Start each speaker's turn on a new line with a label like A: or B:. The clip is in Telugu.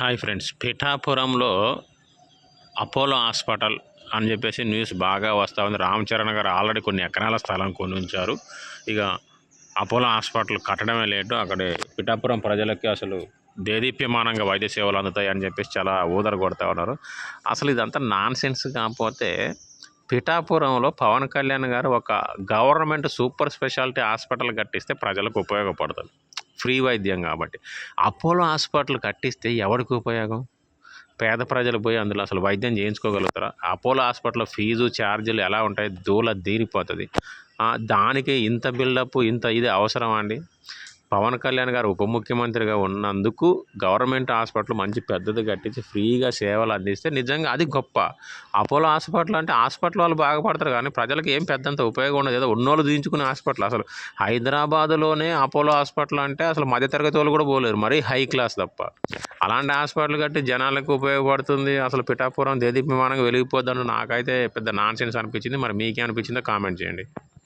A: Hi friends. పిఠాపురంలో అపోలో హాస్పిటల్ అని చెప్పేసి న్యూస్ బాగా వస్తూ ఉంది. రామచరణ్ గారు ఆల్రెడీ కొన్ని ఎకరాల స్థలం కొని ఉంచారు ఇక అపోలో హాస్పిటల్ కట్టడమే లేటు అక్కడ పిఠాపురం ప్రజలకి అసలు దేదీప్యమానంగా వైద్య సేవలు అందుతాయి అని చెప్పేసి చాలా ఊదర కొడతా ఉన్నారు. అసలు ఇదంతా నాన్ సెన్స్ కాకపోతే పిఠాపురంలో పవన్ కళ్యాణ్ గారు ఒక గవర్నమెంట్ సూపర్ స్పెషాలిటీ హాస్పిటల్ కట్టిస్తే ప్రజలకు ఉపయోగపడుతుంది. ఫ్రీ వైద్యం కాబట్టి. అపోలో హాస్పిటల్ కట్టిస్తే ఎవరికి ఉపయోగం? పేద ప్రజలు పోయి అందులో అసలు వైద్యం చేయించుకోగలుగుతారా? అపోలో హాస్పిటల్లో ఫీజు ఛార్జీలు ఎలా ఉంటాయి? దూల తీరిపోతుంది దానికి ఇంత బిల్డప్ ఇంత ఇది అవసరమా అండి? పవన్ కళ్యాణ్ గారు ఉప ముఖ్యమంత్రిగా ఉన్నందుకు గవర్నమెంట్ హాస్పిటల్ మంచి పెద్దది కట్టించి ఫ్రీగా సేవలు అందిస్తే నిజంగా అది గొప్ప. అపోలో హాస్పిటల్ అంటే హాస్పిటల్ వాళ్ళు బాగుపడతారు కానీ ప్రజలకు ఏం పెద్దంత ఉపయోగం ఉండదు. ఏదో ఉన్నోళ్ళు దించుకునే హాస్పిటల్ అసలు. హైదరాబాద్లోనే అపోలో హాస్పిటల్ అంటే అసలు మధ్యతరగతి వాళ్ళు కూడా పోలేరు. మరీ హై క్లాస్ తప్ప. అలాంటి హాస్పిటల్ కట్టి జనాలకు ఉపయోగపడుతుంది. అసలు పిఠాపురం దేదీప్యమానంగా వెలిగిపోద్దని నాకైతే పెద్ద నాన్సెన్స్ అనిపించింది. మరి మీకే అనిపించిందో కామెంట్ చేయండి.